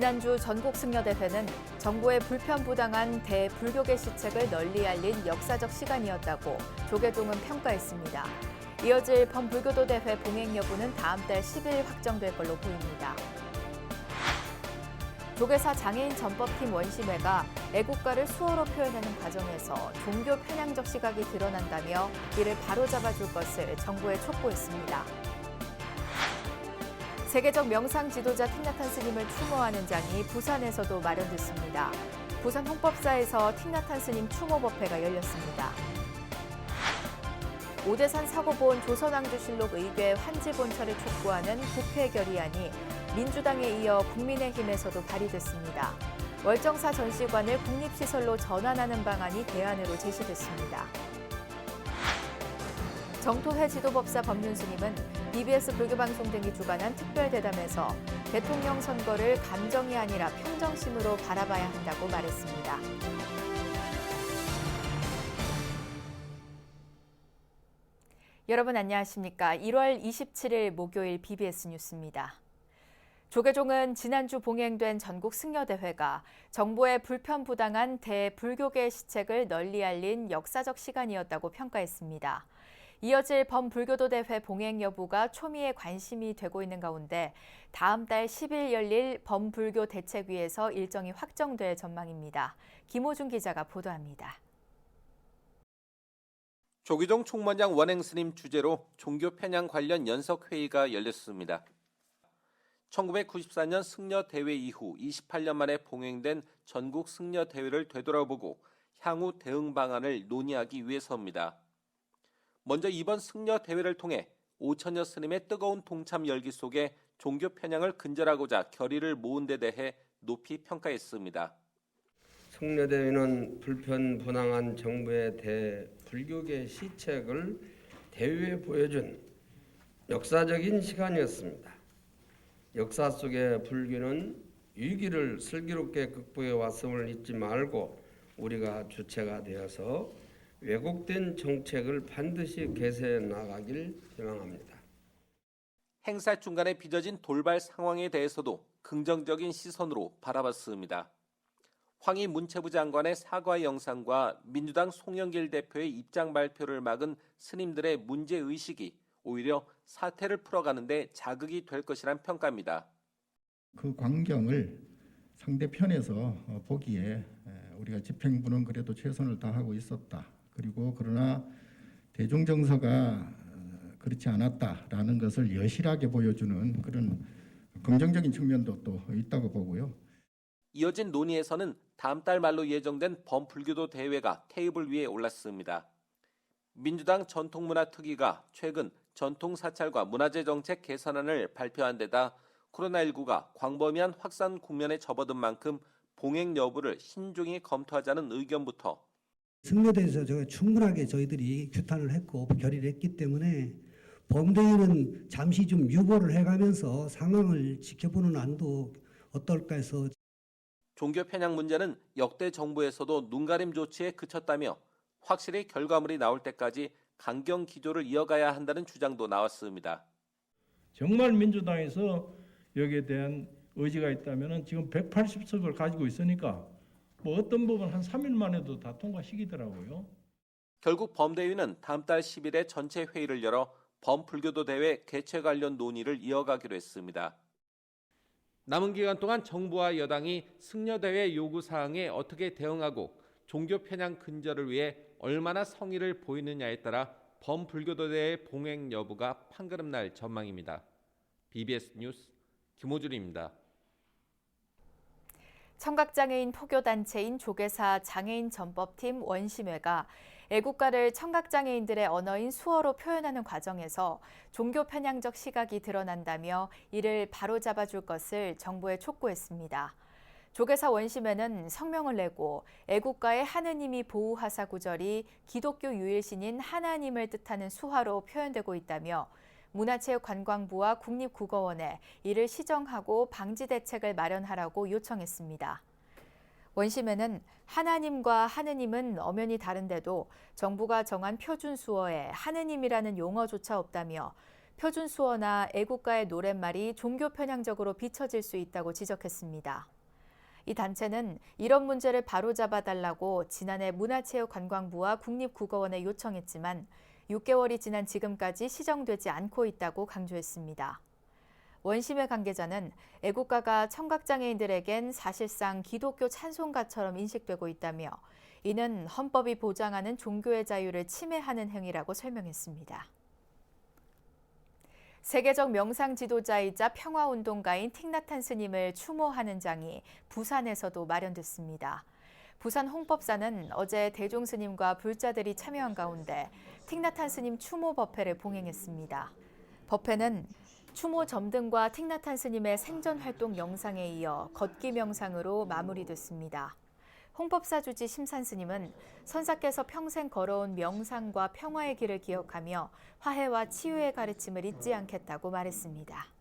지난주 전국 승려대회는 정부의 불편부당한 대불교계 시책을 널리 알린 역사적 시간이었다고 조계종은 평가했습니다. 이어질 범불교도 대회 봉행 여부는 다음 달 10일 확정될 걸로 보입니다. 조계사 장애인 전법팀 원심회가 애국가를 수어로 표현하는 과정에서 종교 편향적 시각이 드러난다며 이를 바로잡아 줄 것을 정부에 촉구했습니다. 세계적 명상 지도자 틱나탄 스님을 추모하는 장이 부산에서도 마련됐습니다. 부산 홍법사에서 틱나탄 스님 추모 법회가 열렸습니다. 오대산 사고 본 조선왕조실록 의궤 환지 본처를 촉구하는 국회 결의안이 민주당에 이어 국민의힘에서도 발의됐습니다. 월정사 전시관을 국립시설로 전환하는 방안이 대안으로 제시됐습니다. 정토회 지도법사 법륜스님은 BBS 불교방송 등이 주관한 특별대담에서 대통령 선거를 감정이 아니라 평정심으로 바라봐야 한다고 말했습니다. 여러분 안녕하십니까? 1월 27일 목요일 BBS 뉴스입니다. 조계종은 지난주 봉행된 전국 승려대회가 정부의 불편부당한 대불교계 시책을 널리 알린 역사적 시간이었다고 평가했습니다. 이어질 범불교도 대회 봉행 여부가 초미의 관심이 되고 있는 가운데 다음 달 10일 열릴 범불교 대책위에서 일정이 확정될 전망입니다. 김호준 기자가 보도합니다. 조기종 총무장 원행 스님 주재로 종교 편향 관련 연석 회의가 열렸습니다. 1994년 승려 대회 이후 28년 만에 봉행된 전국 승려 대회를 되돌아보고 향후 대응 방안을 논의하기 위해서입니다. 먼저 이번 승려 대회를 통해 5천여 스님의 뜨거운 동참 열기 속에 종교 편향을 근절하고자 결의를 모은 데 대해 높이 평가했습니다. 성녀대회는 불편 분항한 정부의 대불교계 시책을 대회에 보여준 역사적인 시간이었습니다. 역사 속의 불교는 위기를 슬기롭게 극복해 왔음을 잊지 말고 우리가 주체가 되어서 왜곡된 정책을 반드시 개선해 나가길 희망합니다. 행사 중간에 빚어진 돌발 상황에 대해서도 긍정적인 시선으로 바라봤습니다. 황희 문체부 장관의 사과 영상과 민주당 송영길 대표의 입장 발표를 막은 스님들의 문제 의식이 오히려 사태를 풀어가는데 자극이 될 것이란 평가입니다. 그 광경을 상대편에서 어, 보기에 에, 우리가 집행부는 그래도 최선을 다하고 있었다. 그리고 그러나 대중 정서가 어, 그렇지 않았다라는 것을 여실하게 보여주는 그런 긍정적인 측면도 또 있다고 보고요. 이어진 논의에서는 다음 달 말로 예정된 범불교도 대회가 테이블 위에 올랐습니다. 민주당 전통문화특위가 최근 전통사찰과 문화재 정책 개선안을 발표한 데다 코로나19가 광범위한 확산 국면에 접어든 만큼 봉행 여부를 신중히 검토하자는 의견부터 승려대에서 저 충분하게 저희들이 규탄을 했고 결의를 했기 때문에 범대위는 잠시 좀 유보를 해가면서 상황을 지켜보는 안도 어떨까 해서 종교 편향 문제는 역대 정부에서도 눈가림 조치에 그쳤다며 확실히 결과물이 나올 때까지 강경 기조를 이어가야 한다는 주장도 나왔습니다. 정말 민주당에서 여기에 대한 의지가 있다면 지금 180석을 가지고 있으니까 뭐 어떤 부분 한 3일 만에도 다 통과시키더라고요. 결국 범대위는 다음 달 10일에 전체 회의를 열어 범불교도 대회 개최 관련 논의를 이어가기로 했습니다. 남은 기간 동안 정부와 여당이 승려대회 요구 사항에 어떻게 대응하고 종교 편향 근절을 위해 얼마나 성의를 보이느냐에 따라 범불교도 대회 봉행 여부가 판가름 날 전망입니다. BBS 뉴스 김호준입니다. 청각장애인 포교단체인 조계사 장애인 전법팀 원심회가 애국가를 청각장애인들의 언어인 수어로 표현하는 과정에서 종교 편향적 시각이 드러난다며 이를 바로잡아 줄 것을 정부에 촉구했습니다. 조계사 원심회는 성명을 내고 애국가의 하느님이 보호하사 구절이 기독교 유일신인 하나님을 뜻하는 수화로 표현되고 있다며 문화체육관광부와 국립국어원에 이를 시정하고 방지 대책을 마련하라고 요청했습니다. 원심회는 하나님과 하느님은 엄연히 다른데도 정부가 정한 표준 수어에 하느님이라는 용어조차 없다며 표준 수어나 애국가의 노랫말이 종교 편향적으로 비춰질 수 있다고 지적했습니다. 이 단체는 이런 문제를 바로잡아 달라고 지난해 문화체육관광부와 국립국어원에 요청했지만 6개월이 지난 지금까지 시정되지 않고 있다고 강조했습니다. 원심의 관계자는 애국가가 청각장애인들에겐 사실상 기독교 찬송가처럼 인식되고 있다며 이는 헌법이 보장하는 종교의 자유를 침해하는 행위라고 설명했습니다. 세계적 명상 지도자이자 평화운동가인 틱나탄 스님을 추모하는 장이 부산에서도 마련됐습니다. 부산 홍법사는 어제 대종 스님과 불자들이 참여한 가운데 틱나탄 스님 추모 법회를 봉행했습니다. 법회는 추모 점등과 틱나탄 스님의 생전 활동 영상에 이어 걷기 명상으로 마무리됐습니다. 홍법사 주지 심산 스님은 선사께서 평생 걸어온 명상과 평화의 길을 기억하며 화해와 치유의 가르침을 잊지 않겠다고 말했습니다.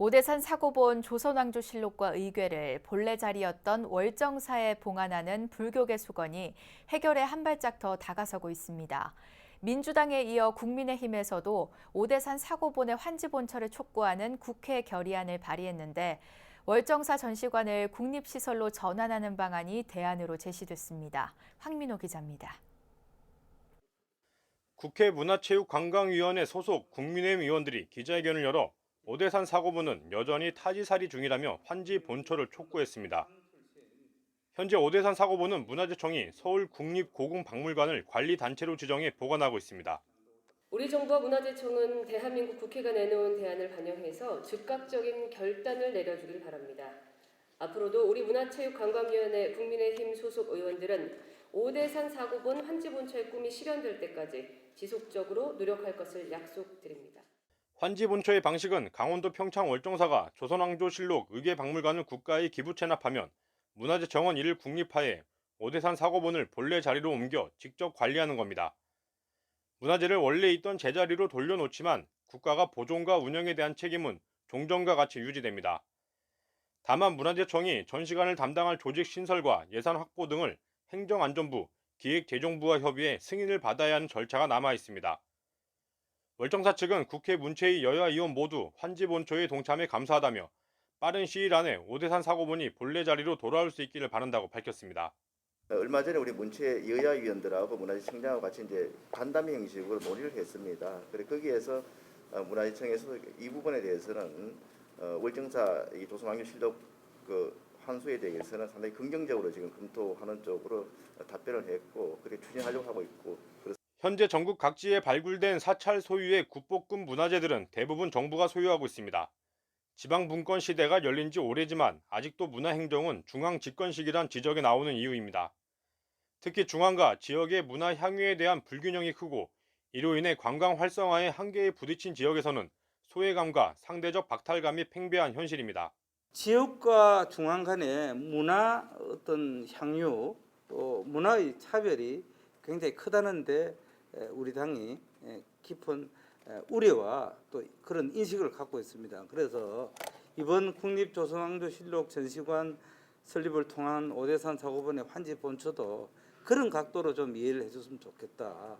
오대산 사고본 조선왕조실록과 의궤를 본래 자리였던 월정사에 봉안하는 불교계 수건이 해결에 한 발짝 더 다가서고 있습니다. 민주당에 이어 국민의힘에서도 오대산 사고본의 환지 본처를 촉구하는 국회 결의안을 발의했는데 월정사 전시관을 국립시설로 전환하는 방안이 대안으로 제시됐습니다. 황민호 기자입니다. 국회 문화체육관광위원회 소속 국민의힘 의원들이 기자회견을 열어 오대산 사고부는 여전히 타지살이 중이라며 환지 본초를 촉구했습니다. 현재 오대산 사고부는 문화재청이 서울 국립고궁박물관을 관리단체로 지정해 보관하고 있습니다. 우리 정부와 문화재청은 대한민국 국회가 내놓은 대안을 반영해서 즉각적인 결단을 내려주길 바랍니다. 앞으로도 우리 문화체육관광위원회 국민의힘 소속 의원들은 오대산 사고본 환지본처의 꿈이 실현될 때까지 지속적으로 노력할 것을 약속드립니다. 환지 본초의 방식은 강원도 평창 월정사가 조선왕조실록 의궤박물관을 국가에 기부 체납하면 문화재청은 이를 국립화해 오대산 사고본을 본래 자리로 옮겨 직접 관리하는 겁니다. 문화재를 원래 있던 제자리로 돌려놓지만 국가가 보존과 운영에 대한 책임은 종전과 같이 유지됩니다. 다만 문화재청이 전시관을 담당할 조직 신설과 예산 확보 등을 행정안전부, 기획재정부와 협의해 승인을 받아야 하는 절차가 남아 있습니다. 월정사 측은 국회 문체위 여야 의원 모두 환지 본초에 동참해 감사하다며 빠른 시일 안에 오대산 사고본이 본래 자리로 돌아올 수 있기를 바란다고 밝혔습니다. 얼마 전에 우리 문체 여야 위원들하고 문화재청장하고 같이 이제 간담회 형식으로 논의를 했습니다. 그래 거기에서 어, 문화재청에서 이 부분에 대해서는 어, 월정사 이 조선왕조 실록 그 환수에 대해서는 상당히 긍정적으로 지금 검토하는 쪽으로 답변을 했고 그렇게 추진하려고 하고 있고 현재 전국 각지에 발굴된 사찰 소유의 국보급 문화재들은 대부분 정부가 소유하고 있습니다. 지방 분권 시대가 열린 지 오래지만 아직도 문화 행정은 중앙 집권식이란 지적이 나오는 이유입니다. 특히 중앙과 지역의 문화 향유에 대한 불균형이 크고 이로 인해 관광 활성화의 한계에 부딪힌 지역에서는 소외감과 상대적 박탈감이 팽배한 현실입니다. 지역과 중앙 간의 문화 어떤 향유 또 문화의 차별이 굉장히 크다는데 에, 우리 당이 에, 깊은 에, 우려와 또 그런 인식을 갖고 있습니다. 그래서 이번 국립조선왕조실록 전시관 설립을 통한 오대산 사고본의 환지 본초도 그런 각도로 좀 이해를 해줬으면 좋겠다.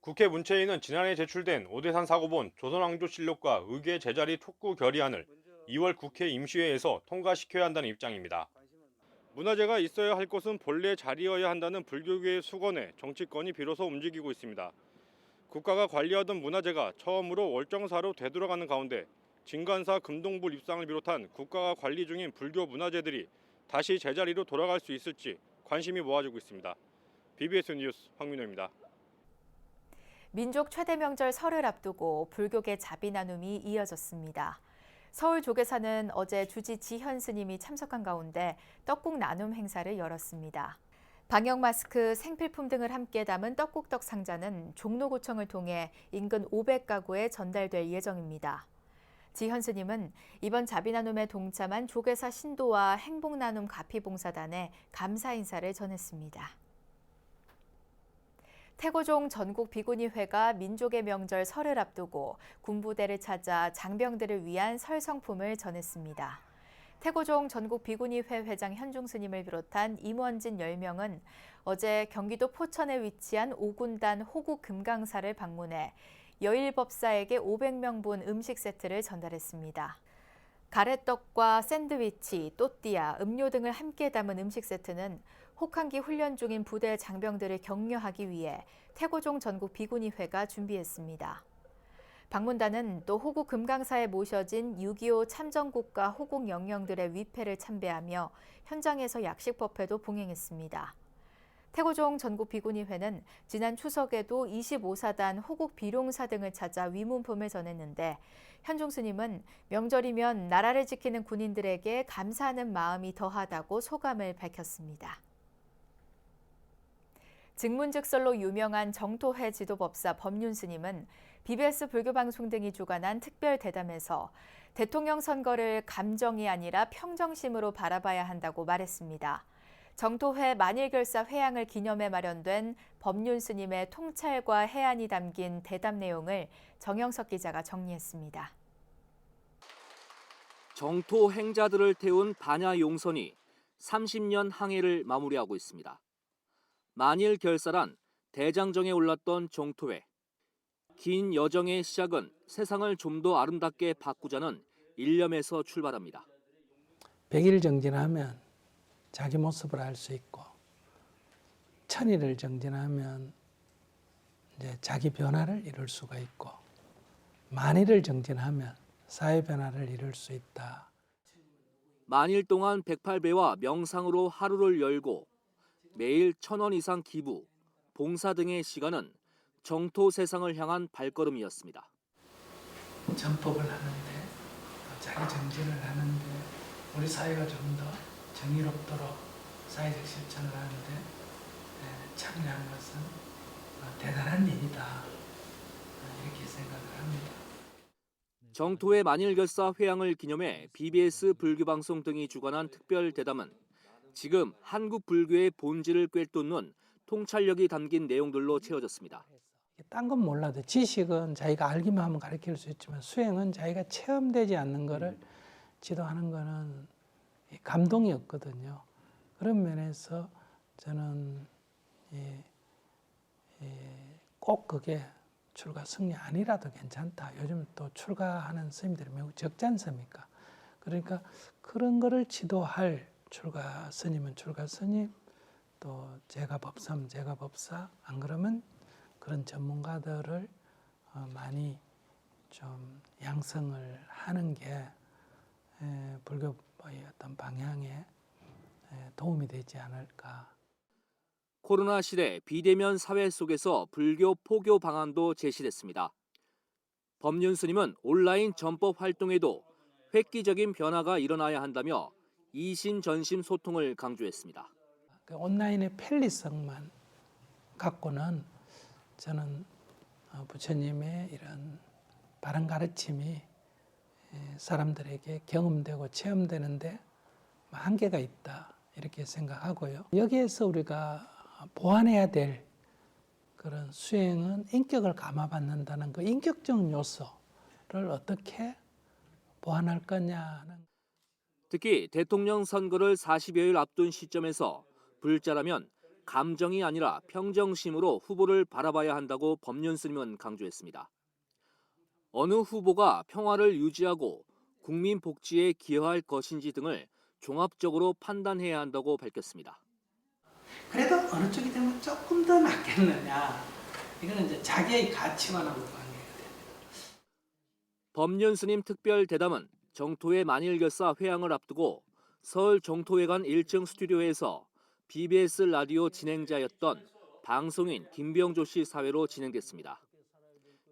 국회 문체위는 지난해 제출된 오대산 사고본 조선왕조실록과 의궤 제자리 촉구 결의안을 2월 국회 임시회에서 통과시켜야 한다는 입장입니다. 문화재가 있어야 할 곳은 본래 자리여야 한다는 불교계의 수건에 정치권이 비로소 움직이고 있습니다. 국가가 관리하던 문화재가 처음으로 월정사로 되돌아가는 가운데 진관사 금동불 입상을 비롯한 국가가 관리 중인 불교 문화재들이 다시 제자리로 돌아갈 수 있을지 관심이 모아지고 있습니다. BBS 뉴스 황민호입니다. 민족 최대 명절 설을 앞두고 불교계 자비 나눔이 이어졌습니다. 서울 조계사는 어제 주지 지현 스님이 참석한 가운데 떡국 나눔 행사를 열었습니다. 방역 마스크, 생필품 등을 함께 담은 떡국떡 상자는 종로구청을 통해 인근 500가구에 전달될 예정입니다. 지현 스님은 이번 자비 나눔에 동참한 조계사 신도와 행복 나눔 가피봉사단에 감사 인사를 전했습니다. 태고종 전국 비구니회가 민족의 명절 설을 앞두고 군부대를 찾아 장병들을 위한 설 성품을 전했습니다. 태고종 전국 비구니회 회장 현중 스님을 비롯한 임원진 10명은 어제 경기도 포천에 위치한 오군단 호국 금강사를 방문해 여일법사에게 500명분 음식 세트를 전달했습니다. 가래떡과 샌드위치, 또띠아, 음료 등을 함께 담은 음식 세트는 혹한기 훈련 중인 부대 장병들을 격려하기 위해 태고종 전국 비구니회가 준비했습니다. 방문단은 또 호국 금강사에 모셔진 6.25 참전국가 호국 영령들의 위패를 참배하며 현장에서 약식 법회도 봉행했습니다. 태고종 전국 비구니회는 지난 추석에도 25사단 호국 비룡사 등을 찾아 위문품을 전했는데 현중 스님은 명절이면 나라를 지키는 군인들에게 감사하는 마음이 더하다고 소감을 밝혔습니다. 증문즉설로 유명한 정토회 지도법사 법륜 스님은 BBS 불교 방송 등이 주관한 특별 대담에서 대통령 선거를 감정이 아니라 평정심으로 바라봐야 한다고 말했습니다. 정토회 만일결사 회양을 기념해 마련된 법륜 스님의 통찰과 해안이 담긴 대담 내용을 정영석 기자가 정리했습니다. 정토 행자들을 태운 반야 용선이 30년 항해를 마무리하고 있습니다. 만일 결사란 대장정에 올랐던 정토회. 긴 여정의 시작은 세상을 좀 더 아름답게 바꾸자는 일념에서 출발합니다. 백일 정진하면 자기 모습을 알 수 있고 천일을 정진하면 이제 자기 변화를 이룰 수가 있고 만일을 정진하면 사회 변화를 이룰 수 있다. 만일 동안 108배와 명상으로 하루를 열고 매일 천 원 이상 기부, 봉사 등의 시간은 정토 세상을 향한 발걸음이었습니다. 전법을 하는데 또 자기 정진을 하는데 우리 사회가 좀 더 정의롭도록 사회적 실천을 하는데 에, 참여한 것은 어, 대단한 일이다 어, 이렇게 생각을 합니다. 정토의 만일결사 회양을 기념해 BBS 불교방송 등이 주관한 특별 대담은 지금 한국 불교의 본질을 꿰뚫는 통찰력이 담긴 내용들로 채워졌습니다. 딴 건 몰라도 지식은 자기가 알기만 하면 가르칠 수 있지만 수행은 자기가 체험되지 않는 거를 지도하는 거는 이 감동이었거든요. 그런 면에서 저는 이, 이, 꼭 그게 출가 승리 아니라도 괜찮다. 요즘 또 출가하는 스님들이 매우 적지 않습니까? 그러니까 그런 거를 지도할 출가 스님은 출가 스님, 또 제가 법사면 제가 법사, 안 그러면 그런 전문가들을 어, 많이 좀 양성을 하는 게 에, 불교의 어떤 방향에 에, 도움이 되지 않을까. 코로나 시대 비대면 사회 속에서 불교 포교 방안도 제시됐습니다. 법륜 스님은 온라인 전법 활동에도 획기적인 변화가 일어나야 한다며 이신 전심 소통을 강조했습니다. 그 온라인의 편리성만 갖고는 저는 어, 부처님의 이런 바른 가르침이 에, 사람들에게 경험되고 체험되는데 뭐 한계가 있다 이렇게 생각하고요. 여기에서 우리가 보완해야 될 그런 수행은 인격을 감화받는다는 그 인격적 요소를 어떻게 보완할 거냐는 특히 대통령 선거를 40여일 앞둔 시점에서 불자라면 감정이 아니라 평정심으로 후보를 바라봐야 한다고 법륜 스님은 강조했습니다. 어느 후보가 평화를 유지하고 국민 복지에 기여할 것인지 등을 종합적으로 판단해야 한다고 밝혔습니다. 그래도 어느 쪽이 되면 조금 더 낫겠느냐 이거는 이제 자기의 가치관하고 관계가 돼요. 법륜 스님 특별 대담은 정토회 만일결사 회양을 앞두고 서울 정토회관 1층 스튜디오에서 BBS 라디오 진행자였던 방송인 김병조 씨 사회로 진행됐습니다.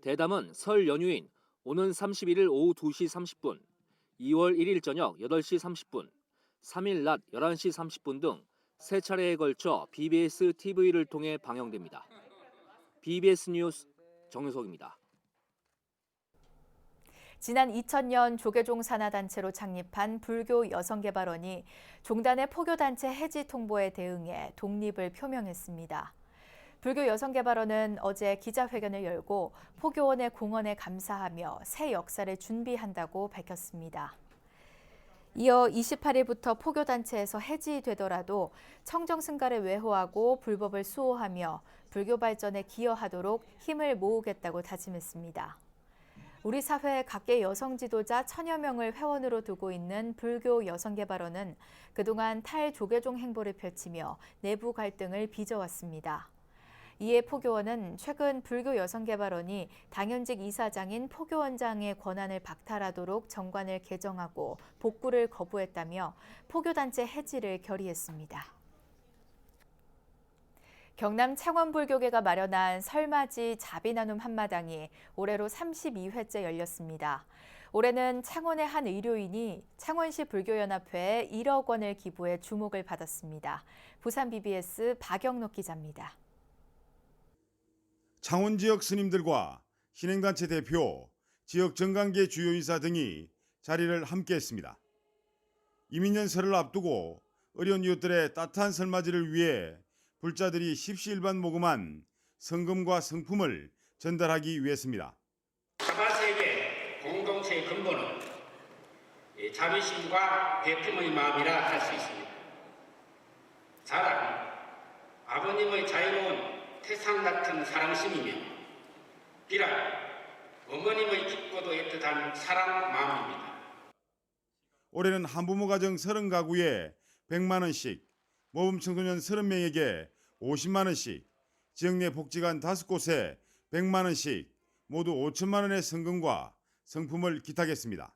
대담은 설 연휴인 오는 31일 오후 2시 30분, 2월 1일 저녁 8시 30분, 3일 낮 11시 30분 등 세 차례에 걸쳐 BBS TV를 통해 방영됩니다. BBS 뉴스 정유석입니다. 지난 2000년 조계종 산하단체로 창립한 불교 여성개발원이 종단의 포교단체 해지 통보에 대응해 독립을 표명했습니다. 불교 여성개발원은 어제 기자회견을 열고 포교원의 공헌에 감사하며 새 역사를 준비한다고 밝혔습니다. 이어 28일부터 포교단체에서 해지되더라도 청정승가를 외호하고 불법을 수호하며 불교 발전에 기여하도록 힘을 모으겠다고 다짐했습니다. 우리 사회 각계 여성 지도자 천여 명을 회원으로 두고 있는 불교 여성개발원은 그동안 탈조계종 행보를 펼치며 내부 갈등을 빚어왔습니다. 이에 포교원은 최근 불교 여성개발원이 당연직 이사장인 포교원장의 권한을 박탈하도록 정관을 개정하고 복구를 거부했다며 포교단체 해지를 결의했습니다. 경남 창원불교계가 마련한 설맞이 자비나눔 한마당이 올해로 32회째 열렸습니다. 올해는 창원의 한 의료인이 창원시 불교연합회에 1억 원을 기부해 주목을 받았습니다. 부산 BBS 박영록 기자입니다. 창원 지역 스님들과 신행단체 대표, 지역 정관계 주요 인사 등이 자리를 함께했습니다. 이민년 설을 앞두고 어려운 이웃들의 따뜻한 설맞이를 위해 불자들이 십시일반 모금한 성금과 성품을 전달하기 위해서입니다. 사바세계 공동체의 근본은 이 자비심과 베품의 마음이라 할 수 있습니다. 자랑, 아버님의 자유로운 태상 같은 사랑심이며 비란, 어머님의 깊고도 애틋한 사랑 마음입니다. 올해는 한부모 가정 30가구에 100만 원씩, 모범 청소년 30명에게 50만 원씩, 지역 내 복지관 5곳에 100만 원씩 모두 5천만 원의 성금과 성품을 기탁했습니다.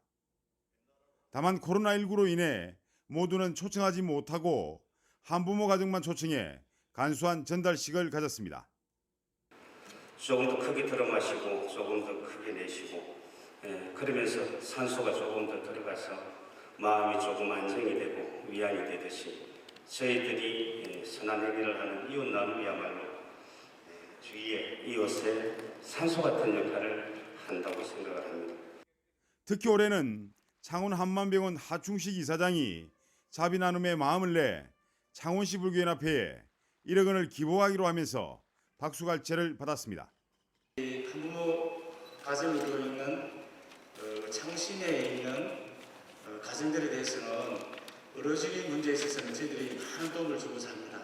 다만 코로나19로 인해 모두는 초청하지 못하고 한부모 가정만 초청해 간소한 전달식을 가졌습니다. 조금 더 크게 들어 마시고 조금 더 크게 내쉬고 예, 그러면서 산소가 조금 더 들어가서 마음이 조금 안정이 되고 위안이 되듯이 저희들이 예, 선한 행위를 하는 이웃 나눔이야말로 예, 주위에 이웃의 산소 같은 역할을 한다고 생각을 합니다. 특히 올해는 창원 한만병원 하충식 이사장이 자비 나눔의 마음을 내 창원시 불교연합회에 1억 원을 기부하기로 하면서 박수갈채를 받았습니다. 부모 이루어 있는 어, 창신에 있는 어, 가정들에 대해서는 의료적인 문제에 있어서는 저희들이 많은 도움을 주고자 합니다.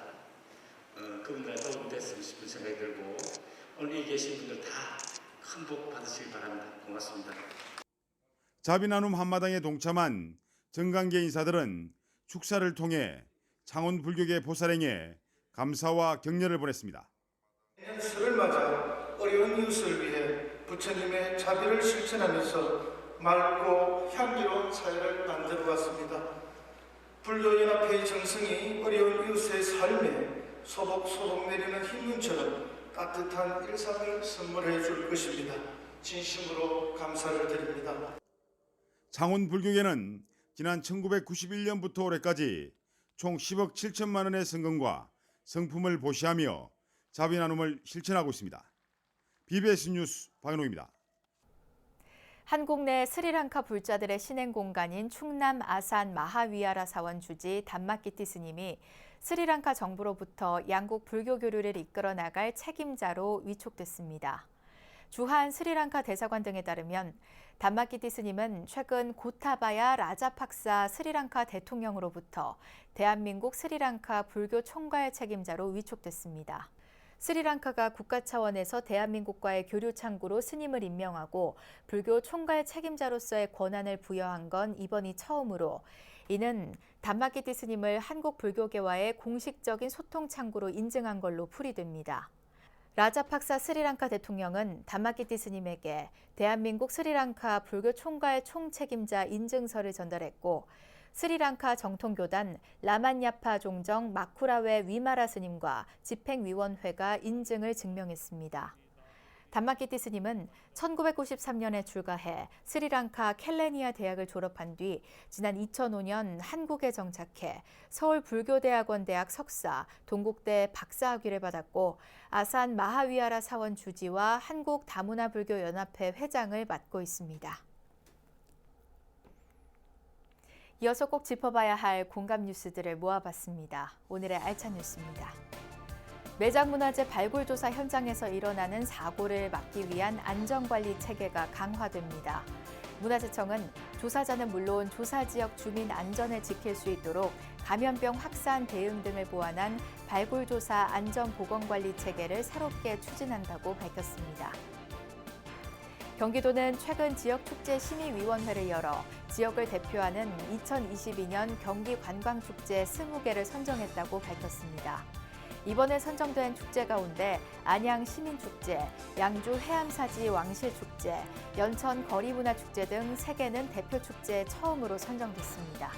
어, 그분들 도움 됐으면 싶은 생각이 들고 오늘 여기 계신 분들 다 큰 복 받으시길 바랍니다. 고맙습니다. 자비 나눔 한마당에 동참한 정관계 인사들은 축사를 통해 창원 불교계 보살행에 감사와 격려를 보냈습니다. 내년 설을 맞아 어려운 이웃을 위해 부처님의 자비를 실천하면서 맑고 향기로운 사회를 만들어 왔습니다. 불교연합회의 정성이 어려운 이웃의 삶에 소복 소복 내리는 흰눈처럼 따뜻한 일상을 선물해 줄 것입니다. 진심으로 감사를 드립니다. 창원 불교계는 지난 1991년부터 올해까지 총 10억 7천만 원의 성금과 성품을 보시하며 자비 나눔을 실천하고 있습니다. BBS 뉴스 박은호입니다. 한국 내 스리랑카 불자들의 신행 공간인 충남 아산 마하위아라 사원 주지 단마키티 스님이 스리랑카 정부로부터 양국 불교 교류를 이끌어 나갈 책임자로 위촉됐습니다. 주한 스리랑카 대사관 등에 따르면 단마키티 스님은 최근 고타바야 라자팍사 스리랑카 대통령으로부터 대한민국 스리랑카 불교 총괄 책임자로 위촉됐습니다. 스리랑카가 국가 차원에서 대한민국과의 교류 창구로 스님을 임명하고 불교 총괄 책임자로서의 권한을 부여한 건 이번이 처음으로 이는 단마키티 스님을 한국 불교계와의 공식적인 소통 창구로 인증한 걸로 풀이됩니다. 라자팍사 스리랑카 대통령은 단마키티 스님에게 대한민국 스리랑카 불교 총괄 총책임자 인증서를 전달했고 스리랑카 정통교단 라만야파 종정 마쿠라웨 위마라 스님과 집행위원회가 인증을 증명했습니다. 단마키티 스님은 1993년에 출가해 스리랑카 켈레니아 대학을 졸업한 뒤 지난 2005년 한국에 정착해 서울 불교대학원 대학 석사, 동국대 박사 학위를 받았고 아산 마하위아라 사원 주지와 한국 다문화 불교 연합회 회장을 맡고 있습니다. 이어서 꼭 짚어봐야 할 공감 뉴스들을 모아봤습니다. 오늘의 알찬 뉴스입니다. 매장문화재 발굴조사 현장에서 일어나는 사고를 막기 위한 안전관리 체계가 강화됩니다. 문화재청은 조사자는 물론 조사 지역 주민 안전을 지킬 수 있도록 감염병 확산 대응 등을 보완한 발굴조사 안전보건관리 체계를 새롭게 추진한다고 밝혔습니다. 경기도는 최근 지역축제 심의위원회를 열어 지역을 대표하는 2022년 경기관광축제 20개를 선정했다고 밝혔습니다. 이번에 선정된 축제 가운데 안양 시민축제, 양주 해암사지 왕실축제, 연천 거리문화축제 등 3개는 대표 축제에 처음으로 선정됐습니다.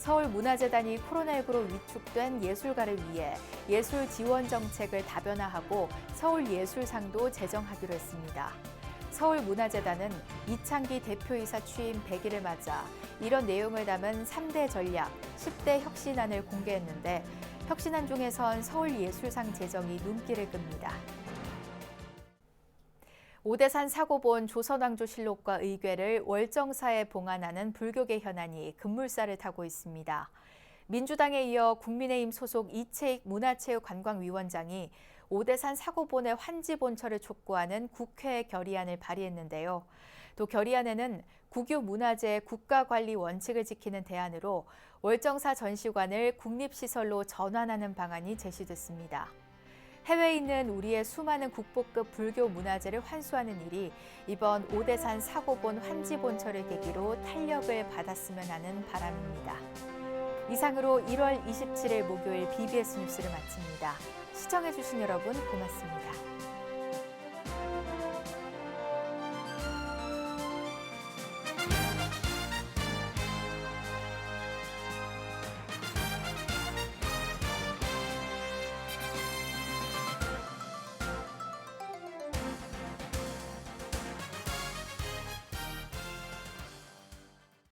서울문화재단이 코로나19로 위축된 예술가를 위해 예술 지원 정책을 다변화하고 서울예술상도 제정하기로 했습니다. 서울문화재단은 이창기 대표이사 취임 100일을 맞아 이런 내용을 담은 3대 전략, 10대 혁신안을 공개했는데 혁신안 중에선 서울예술상 제정이 눈길을 끕니다. 오대산 사고 본 조선왕조실록과 의궤를 월정사에 봉안하는 불교계 현안이 급물살을 타고 있습니다. 민주당에 이어 국민의힘 소속 이채익 문화체육관광위원장이 오대산 사고본의 환지 본처를 촉구하는 국회 결의안을 발의했는데요. 또 결의안에는 국유 문화재 국가관리 원칙을 지키는 대안으로 월정사 전시관을 국립시설로 전환하는 방안이 제시됐습니다. 해외에 있는 우리의 수많은 국보급 불교 문화재를 환수하는 일이 이번 오대산 사고본 환지 본처를 계기로 탄력을 받았으면 하는 바람입니다. 이상으로 1월 27일 목요일 BBS 뉴스를 마칩니다. 시청해주신 여러분 고맙습니다.